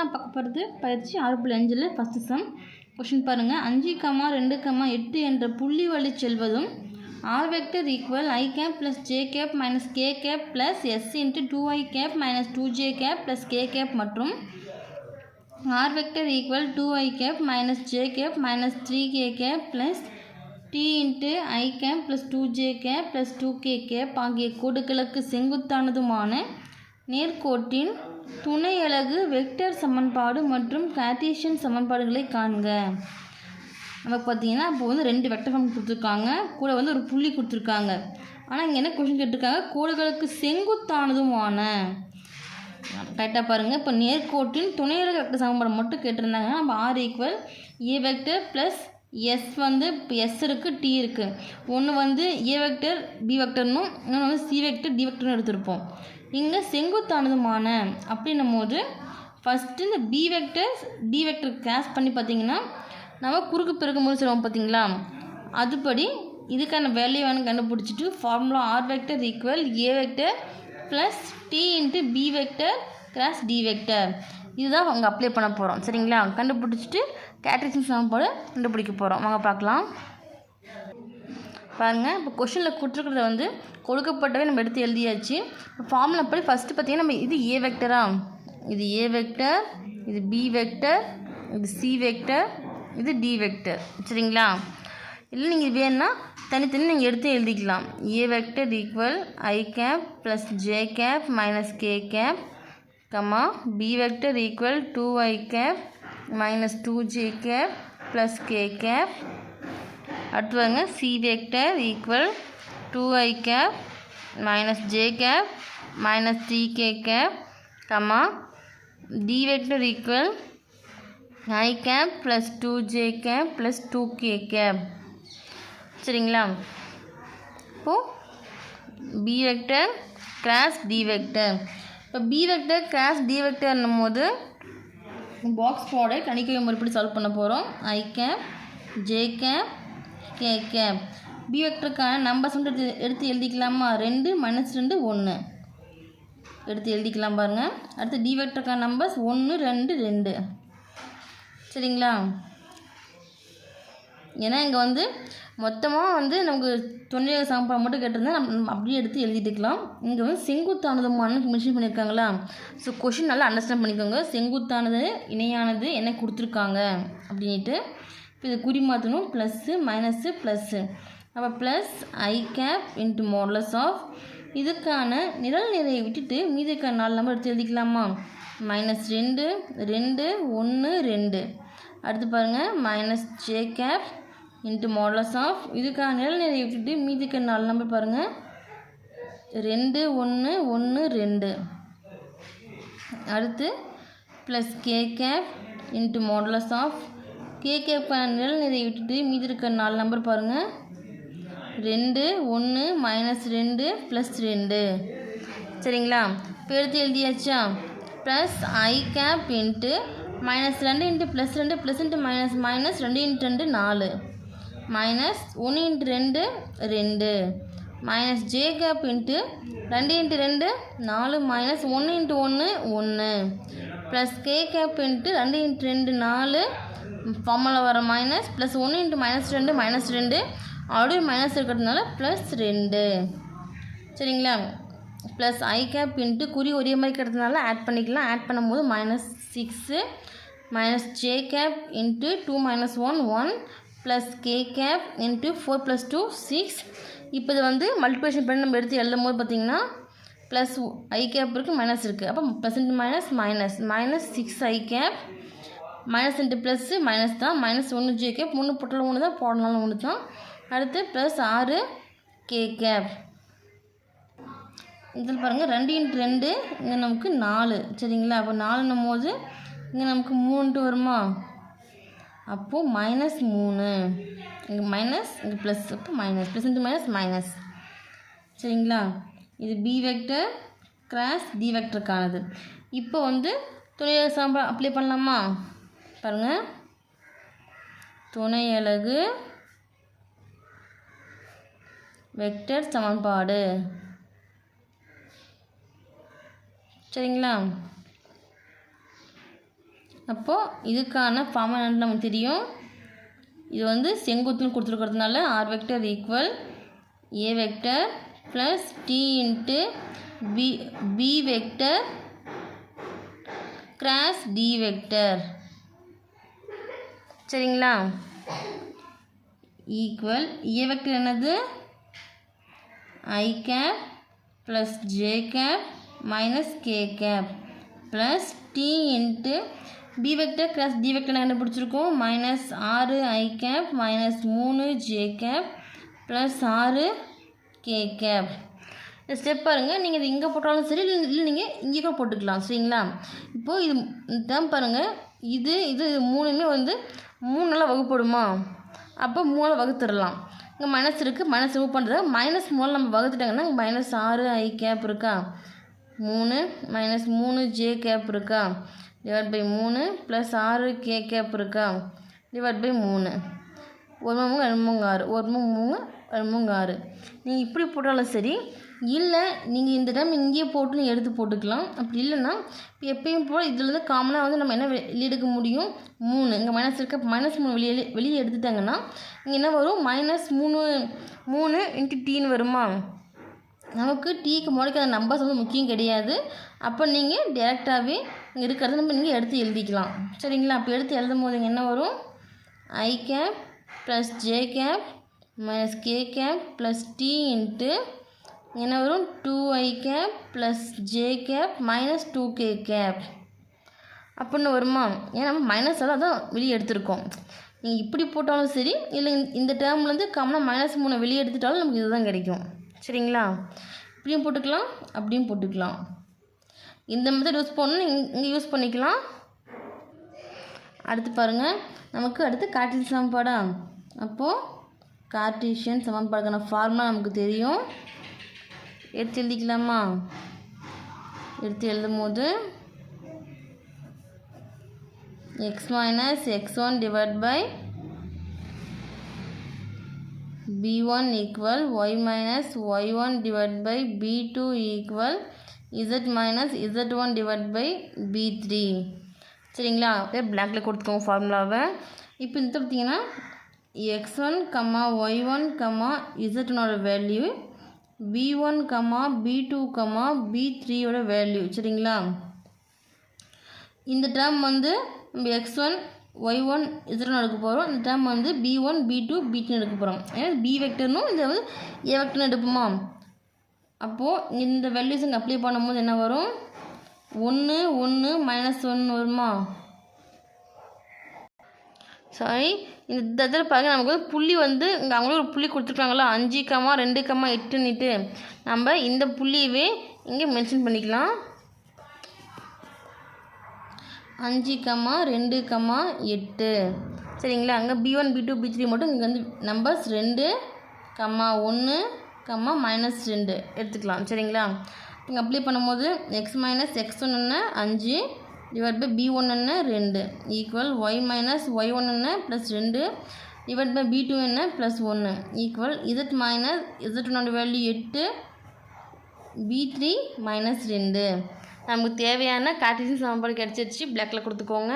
நான் பார்க்க போகிறது பயிற்சி ஆறு புள்ளி அஞ்சில் ஃபஸ்ட்டு சம் கொஷின் பாருங்கள் அஞ்சு கமா ரெண்டு கமா எட்டு என்ற புள்ளி வழி செல்வதும் R vector equal I cap plus J cap minus K cap plus S into two I cap minus two J cap plus K cap மற்றும் R vector equal two I cap minus J cap minus three K cap plus T into I cap plus two J cap plus two K cap ஆகிய கோடுகளுக்கு செங்குத்தானதுமான நேர்கோட்டின் துணை அலகு vector சமன்பாடு மற்றும் Cartesian சமன்பாடுகளை காண்க. நமக்கு பார்த்தீங்கன்னா இப்போ வந்து ரெண்டு வெக்டர் ஃபார்ம் கொடுத்துருக்காங்க. கூட வந்து ஒரு புள்ளி கொடுத்துருக்காங்க. ஆனால் இங்கே என்ன கொஷின் கேட்டிருக்காங்க? கோடுகளுக்கு செங்குத்தானதுமான. கரெக்டாக பாருங்கள் இப்போ நேர்கோட்டின் துணையலகு வெக்டர் சமன்பாடு மட்டும் கேட்டிருந்தாங்க நம்ம R equal A vector plus S வந்து இப்போ எஸ் இருக்குது டி இருக்குது ஒன்று வந்து ஏ வெக்டர் பி வெக்டர்னும் இன்னொன்று வந்து சி வெக்டர் டி வெக்டர்னு எடுத்திருப்போம். இங்கே செங்குத்தானதுமான அப்படின்னும் போது ஃபஸ்ட்டு இந்த B vector D vector cross பண்ணி பார்த்தீங்கன்னா நம்ம குறுக்கு பெருக்கும் போது சொல்லுவோம் பார்த்தீங்களா? அதுபடி இதுக்கான வேல்யூ வேணும் கண்டுபிடிச்சிட்டு formula R vector equal A vector plus D into B vector cross D vector இதுதான் அங்கே அப்ளை பண்ண போகிறோம் சரிங்களா? கண்டுபிடிச்சிட்டு கேட்ரிசன் சமன்பாடு கண்டுபிடிக்க போகிறோம் வாங்க பார்க்கலாம். பாருங்கள் இப்போ கொஷினில் கொடுத்துருக்கிறத வந்து கொடுக்கப்பட்டவே நம்ம எடுத்து எழுதியாச்சு. இப்போ ஃபார்முலா படி ஃபஸ்ட்டு பார்த்தீங்கன்னா நம்ம இது ஏ வெக்டரா இது ஏ வெக்டர் இது பி வெக்டர் இது சி வெக்டர் இது டி வெக்டர் சரிங்களா? இல்லை நீங்கள் வேணும்னா தனித்தனி நீங்கள் எடுத்து எழுதிக்கலாம். A vector equal I cap plus J cap minus K cap comma B vector equal two I cap minus two J cap plus K cap அடுத்து பாருங்க C vector equal two I cap minus J cap minus three K cap comma D vector equal I cap plus two J cap plus two K cap சரிங்களா? இப்போது B vector cross D vector இப்போ B vector cross D வெக்டர்னும் போது box போட கணிக்கை முறைப்படி solve பண்ண போகிறோம் ஐ கேப் ஜே கேப் கேட்க. பி வெக்டருக்கான நம்பர்ஸ் வந்து எடுத்து எடுத்து எழுதிக்கலாமா? ரெண்டு மைனஸ் ரெண்டு ஒன்று எடுத்து எழுதிக்கலாம் பாருங்கள் அடுத்து டி வெக்டருக்கான நம்பர்ஸ் ஒன்று ரெண்டு ரெண்டு. சரிங்களா? ஏன்னா இங்கே வந்து மொத்தமாக வந்து நமக்கு தொண்ணூறு சமன்பாடு மட்டும் கேட்டிருந்தா நம்ம நம்ம அப்படியே எடுத்து எழுதிட்டுக்கலாம். இங்கே வந்து செங்குத்தானதுமான மென்ஷன் பண்ணியிருக்காங்களா ஸோ கொஷின் நல்லா அண்டர்ஸ்டாண்ட் பண்ணிக்கோங்க. செங்குத்தானது இணையானது என்ன கொடுத்துருக்காங்க? அப்படின்ட்டு இப்போ இது குறி மாற்றணும். ப்ளஸ்ஸு மைனஸ்ஸு ப்ளஸ்ஸு அப்போ plus I cap into modulus of இதுக்கான நிழல் நிறையை விட்டுட்டு மீதிக்கான நாலு நம்பர் எடுத்து எழுதிக்கலாமா? மைனஸ் ரெண்டு ரெண்டு ஒன்று ரெண்டு. அடுத்து பாருங்கள் minus J cap into modulus of இதுக்கான நிழல் நிறையை விட்டுட்டு மீதிக்க நாலு நம்பர் பாருங்கள் ரெண்டு ஒன்று ஒன்று ரெண்டு. அடுத்து plus K cap into modulus of K கேப்பான இதை விட்டுட்டு மீதி இருக்க நாலு நம்பர் பாருங்கள் ரெண்டு ஒன்று மைனஸ் ரெண்டு ப்ளஸ் ரெண்டு. சரிங்களா? இப்போ எடுத்து எழுதியாச்சா? Plus I cap into minus ரெண்டு இன்ட்டு ப்ளஸ் ரெண்டு ப்ளஸ் இன்ட்டு மைனஸ் மைனஸ் ரெண்டு இன்ட்டு ரெண்டு நாலு. மைனஸ் ஒன்று இன்ட்டு ரெண்டு ரெண்டு. மைனஸ் ஜே கேப் இன்ட்டு ரெண்டு இன்ட்டு ரெண்டு நாலு. மைனஸ் ஒன்று இன்ட்டு ஒன்று ஒன்று ப்ளஸ் கே கேப் இன்ட்டு ரெண்டு இன்ட்டு ரெண்டு நாலு. ஃபார்முலா வர மைனஸ் ப்ளஸ் ஒன்று இன்ட்டு மைனஸ் ரெண்டு மைனஸ் ரெண்டு. ஆல்ரெடி மைனஸ் இருக்கிறதுனால ப்ளஸ் ரெண்டு. சரிங்களா? ப்ளஸ் ஐ கேப் இன்ட்டு குறி ஒரே மாதிரி இருக்கிறதுனால ஆட் பண்ணிக்கலாம். ஆட் பண்ணும்போது minus six minus J cap into two minus one one plus K cap into four plus two six இப்போ இது வந்து மல்டிப்ளேஷன் பண்ணி நம்ம எடுத்து எழுதும் போது பார்த்திங்கன்னா ப்ளஸ் ஐ கேப் இருக்குது மைனஸ் இருக்குது அப்போ plus into minus minus minus six I cap minus ரெண்டு ப்ளஸ்ஸு மைனஸ் தான். மைனஸ் ஒன்று ஜே கேப் மூணு போட்டாலும் ஒன்று தான் போடனாலும் ஒன்று தான். அடுத்து ப்ளஸ் ஆறு கே கேப் இதில் பாருங்கள் ரெண்டு இன்ட்டு ரெண்டு இங்கே நமக்கு நாலு. சரிங்களா? அப்போ நாலுன்னும் போது இங்கே நமக்கு மூணுன்ட்டு வருமா? அப்போது மைனஸ் மூணு. இங்கே மைனஸ் இங்கே ப்ளஸ் அப்போ minus plus into minus minus சரிங்களா? இது பி வெக்டர் கிராஸ் டி வெக்டருக்கானது இப்போ வந்து துணை சாம்பா அப்ளை பண்ணலாமா? பாருங்கள் துணை அலகு வெக்டர் சமன்பாடு. சரிங்களா? அப்போது இதுக்கான ஃபார்முலா நமக்கு தெரியும். இது வந்து செங்குத்துன்னு கொடுத்துருக்கறதுனால R vector equal A vector plus D into B B vector cross D vector சரிங்களா? ஈக்குவல் ஏ வெக்டர் என்னது I cap plus J cap minus K cap plus D into B vector cross D vector கண்டுபிடிச்சிருக்கோம். Minus ஆறு I cap minus மூணு J cap plus ஆறு K cap இந்த step பாருங்கள் நீங்கள் இது இங்கே போட்டாலும் சரி இல்லை இல்லை நீங்கள் இங்கே கூட போட்டுக்கலாம். சரிங்களா? இப்போது இது டேம் பாருங்கள் இது இது இது மூணுமே வந்து மூணு வகுப்படுமா? அப்போ மூணு வகுத்துடலாம். இங்கே மைனஸ் இருக்குது மைனஸ் ரிமூவ் பண்ணுறது மைனஸ் மூணு நம்ம வகுத்துட்டாங்கன்னா மைனஸ் ஆறு ஐ கேப் இருக்கா? மூணு மைனஸ் மூணு ஜே கேப் இருக்கா? டிவைட் பை மூணு ப்ளஸ் ஆறு கே கேப் இருக்கா? டிவைட் பை மூணு. ஒரு மூணு ரெண்டு மூணு ஆறு. ஒரு மூணு மூணு மூணு ஆறு நீங்கள் இப்படி போட்டாலும் சரி இல்லை நீங்கள் இந்த டைம் இங்கேயே போட்டு நீங்கள் எடுத்து போட்டுக்கலாம். அப்படி இல்லைன்னா இப்போ எப்பயும் போல் இதுலேருந்து காமனாக வந்து நம்ம என்ன வெளியே எடுக்க முடியும்? மூணு. இங்கே மைனஸ் இருக்க? மைனஸ் மூணு வெளியே வெளியே எடுத்துட்டாங்கன்னா இங்கே என்ன வரும்? மைனஸ் மூணு மூணு இன்ட்டு டீன்னு வருமா? நமக்கு டீக்கு முறைக்கு அந்த நம்பர்ஸ் வந்து முக்கியம் கிடையாது. அப்போ நீங்கள் டேரெக்டாகவே இங்கே இருக்கிறத நம்ம நீங்கள் எடுத்து எழுதிக்கலாம். சரிங்களா? அப்போ எடுத்து எழுதும் போது இங்கே என்ன வரும்? I cap plus J cap minus K cap plus D into என்ன வரும்? Two I cap plus J cap minus two K cap அப்படின்னு வருமா? ஏன்னா நம்ம மைனஸ் எல்லாம் தான் வெளியே எடுத்திருக்கோம். நீங்கள் இப்படி போட்டாலும் சரி இல்லை இந்த- இந்த டேர்ம்லேருந்து காமனாக மைனஸ் மூணு வெளியே எடுத்துட்டாலும் நமக்கு இதுதான் கிடைக்கும். சரிங்களா? இப்படியும் போட்டுக்கலாம் அப்படியும் போட்டுக்கலாம். இந்த மெத்தட் யூஸ் பண்ணணும் இங்கே யூஸ் பண்ணிக்கலாம். அடுத்து பாருங்கள் நமக்கு அடுத்து காட்டில் சாம்பாடா அப்போது கார்டீஷியன் சமன்பாடுக்கான ஃபார்முலா நமக்கு தெரியும். எடுத்து எழுதிக்கலாமா? எடுத்து எழுதும் போது x minus x one divide by b one equal y minus y one divide by b two equal z minus z one divide by b three சரிங்களா? அப்படியே பிளாக்ல கொடுத்துக்கோங்க ஃபார்முலாவை இப்போ இந்த பார்த்தீங்கன்னா x one comma y one comma z value b one comma b two comma b த்ரீயோட value சரிங்களா? இந்த டேர்ம் வந்து நம்ம எக்ஸ் ஒன் ஒய் ஒன் இதில் எடுக்க போகிறோம் இந்த டேர்ம் வந்து b one b two b two எடுக்க போகிறோம் ஏன்னா பி வெக்டர்னும் இந்த வந்து ஏ வெக்டர்னு எடுப்போமா? அப்போது இந்த வேல்யூஸ் அப்ளை பண்ணும்போது என்ன வரும்? ஒன்று ஒன்று மைனஸ் ஒன்று வருமா? சாரி இந்த இதில் பாருங்க நமக்கு வந்து புள்ளி வந்து இங்கே அவங்களும் ஒரு புள்ளி கொடுத்துருக்காங்களா? அஞ்சு கம்மா ரெண்டு கம்மா எட்டுன்னுட்டு. நம்ம இந்த புள்ளியவே இங்கே மென்ஷன் பண்ணிக்கலாம். அஞ்சு கம்மா ரெண்டு கம்மா எட்டு. சரிங்களா? அங்கே b one b two b three மட்டும் இங்கே வந்து நம்பர்ஸ் ரெண்டு கம்மா ஒன்று கம்மா மைனஸ் ரெண்டு. எடுத்துக்கலாம். சரிங்களா? இங்கே அப்ளை பண்ணும்போது எக்ஸ் மைனஸ் எக்ஸ் ஒன் அஞ்சு டிவைட் பை பி ஒன் என்ன? ரெண்டு. Equal y minus y one என்ன? ப்ளஸ் ரெண்டு. டிவைட் பை பி டூ என்ன? ப்ளஸ் ஒன்று ஈக்குவல் இசட் மைனஸ் இசட் ஒன்னோட வேல்யூ எட்டு. பி த்ரீ மைனஸ் ரெண்டு. நமக்கு தேவையான கார்டீசியன் சமன்பாடு கிடச்சிருச்சு. பிளாக்கில் கொடுத்துக்கோங்க.